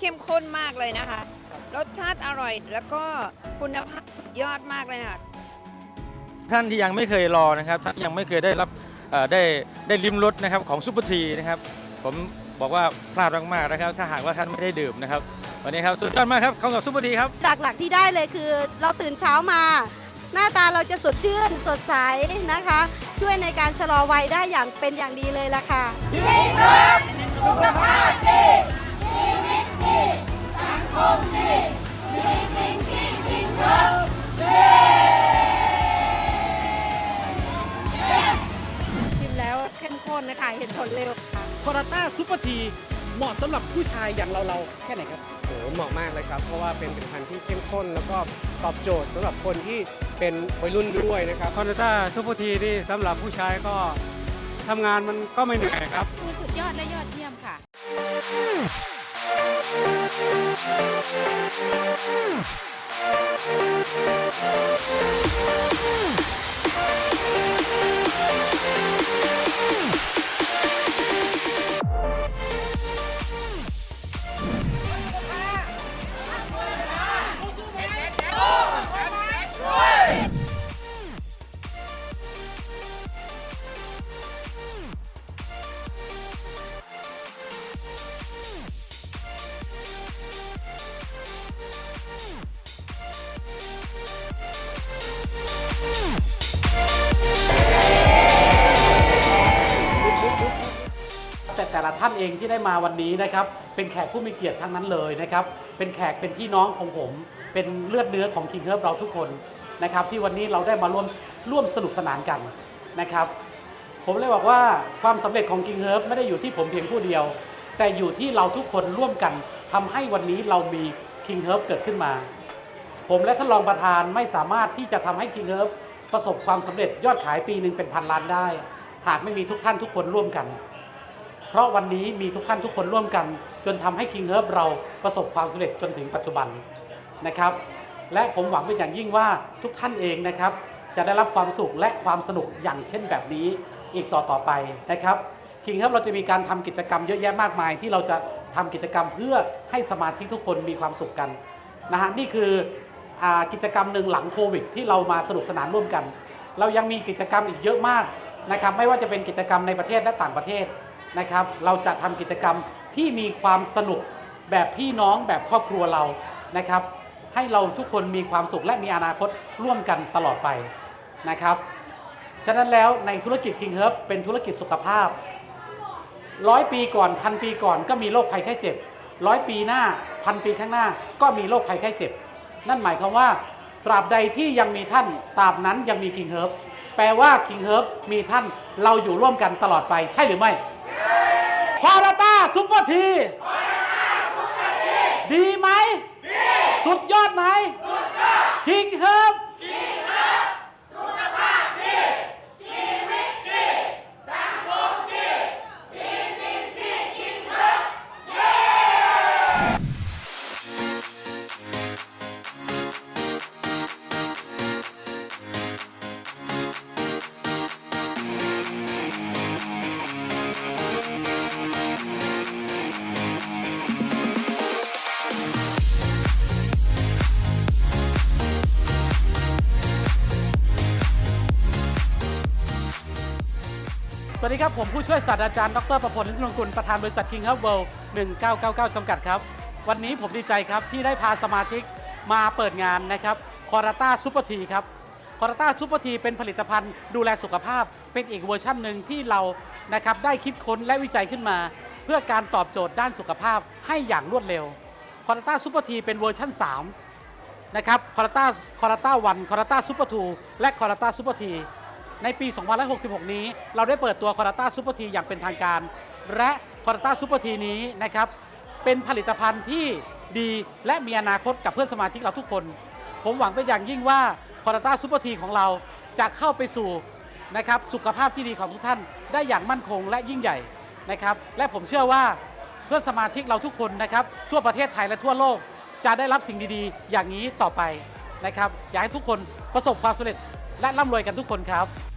สูตรนี้เข้มข้นมากเลยนะคะ รสชาติอร่อยแล้วก็คุณภาพสุดยอดมากเลยค่ะท่านที่ยังไม่เคยรอนะครับท่านยังไม่เคยได้รับเอ่อได้ได้ลิ้มรสนะครับของซุปเปอร์ทีนะครับผมบอกว่าพลาดมากๆนะครับ ถ้าหากว่าท่านไม่ได้ดื่มนะครับวันนี้ครับสุดยอดมากครับของกับซุปเปอร์ทีครับ หลักๆที่ได้เลยคือเราตื่นเช้ามา หน้าตาเราจะสดชื่น สดใสนะคะ ช่วยในการชะลอวัยได้อย่างเป็นอย่างดีเลยล่ะค่ะ ชิมแล้วเข้มข้นนะคะ เห็นผลเร็วค่ะ คอร์ต้าซูเปอร์ทีเหมาะสำหรับผู้ชายอย่างเราเราๆแค่ไหนครับ โหเหมาะมากเลยครับ เพราะว่าเป็นผลิตภัณฑ์ที่เข้มข้น แล้วก็ตอบโจทย์สำหรับคนที่เป็นวัยรุ่นด้วยนะครับคอนต้าซูเปอร์ทีนี่สำหรับผู้ชายก็ทำงานมันก็ไม่เหนื่อยครับคือสุดยอดและยอดเยี่ยมค่ะ แต่ ละท่านเองที่ได้มาวันนี้นะครับ เป็นแขกผู้มีเกียรติทั้งนั้นเลยนะครับ เป็นแขกเป็นพี่น้องของผม เป็นเลือดเนื้อของ King Herb เราทุกคนนะครับ ที่วันนี้เราได้มาร่วมร่วมสนุกสนานกันนะครับ ผมเลยบอกว่าความสำเร็จของ King Herb ไม่ได้อยู่ที่ผมเพียงผู้เดียว แต่อยู่ที่เราทุกคนร่วมกันทำให้วันนี้เรามี King Herb เกิดขึ้นมา ผมและท่านรองประธานไม่สามารถที่จะทำให้ King Herb ประสบความสำเร็จยอดขายปีหนึ่งเป็นพันล้านได้ หากไม่มีทุกท่านทุกคนร่วมกัน เพราะวันนี้มีทุกท่านทุกคนร่วมกัน จนทำให้ King Herb เราประสบความสำเร็จจนถึงปัจจุบันนะครับ และผมหวังเป็นอย่างยิ่งว่าทุกท่านเองนะครับ จะได้รับความสุขและความสนุกอย่างเช่นแบบนี้อีกต่อต่อไปนะครับ King Herb เราจะมีการทำกิจกรรมเยอะแยะมากมาย ที่เราจะทำกิจกรรมเพื่อให้สมาชิกทุกคนมีความสุขกันนะฮะนี่คืออกิจกรรมหนึ่งหลังโควิด ที่เรามาสนุกสนานร่วมกัน เรายังมีกิจกรรมอีกเยอะมากนะครับไม่ว่าจะเป็นกิจกรรมในประเทศและต่างประเทศ นะครับ เราจะทำกิจกรรมที่มีความสนุกแบบพี่น้องแบบครอบครัวเรานะครับ ให้เราทุกคนมีความสุขและมีอนาคตร่วมกันตลอดไปนะครับ ฉะนั้นแล้วในธุรกิจ King Herb เป็นธุรกิจสุขภาพร้อยปีก่อนพันปีก่อนก็มีโรคภัยไข้เจ็บร้อยปีหน้าพันปีข้างหน้าก็มีโรคภัยไข้เจ็บ นั่นหมายความว่า ตราบใดที่ยังมีท่านตราบนั้นยังมี King Herb แปลว่า King Herb มีท่านเราอยู่ร่วมกันตลอดไปใช่หรือไม่ พาราต้าซุปเปอร์ที ดีไหม สุดยอดไหม King Herb สวัสดีครับ ผมผู้ช่วยศาสตราจารย์ ดรประพลลิมลงกุลประธานบริษัท King Herb World 1999 จำกัดครับ วันนี้ผมดีใจครับ ที่ได้พาสมาชิกมาเปิดงานนะครับคอร์ต้าซูเปอร์ทีครับคอร์ต้าซูเปอร์ทีเป็นผลิตภัณฑ์ดูแลสุขภาพ เป็นอีกเวอร์ชันหนึ่งที่เรานะครับได้คิดค้นและวิจัยขึ้นมา เพื่อการตอบโจทย์ด้านสุขภาพให้อย่างรวดเร็วคอร์ต้าซูเปอร์ทีเป็นเวอร์ชัน3นะครับคอร์ต้าคอร์ต้าวันคอร์ต้าซูเปอร์ทูและคอร์ต้าซูเปอร์ที ในปี 2566 นี้ เราได้เปิดตัวคอร์ต้าซูเปอร์ทีอย่างเป็นทางการ และคอร์ต้าซูเปอร์ทีนี้นะครับ เป็นผลิตภัณฑ์ที่ดีและมีอนาคตกับเพื่อนสมาชิกเราทุกคน ผมหวังเป็นอย่างยิ่งว่าคอร์ต้าซูเปอร์ทีของเราจะเข้าไปสู่นะครับสุขภาพที่ดีของทุกท่าน ได้อย่างมั่นคงและยิ่งใหญ่นะครับ และผมเชื่อว่าเพื่อนสมาชิกเราทุกคนนะครับ ทั่วประเทศไทยและทั่วโลก จะได้รับสิ่งดีๆ อย่างนี้ต่อไปนะครับ อยากให้ทุกคนประสบความสำเร็จและร่ำรวยกันทุกคนครับ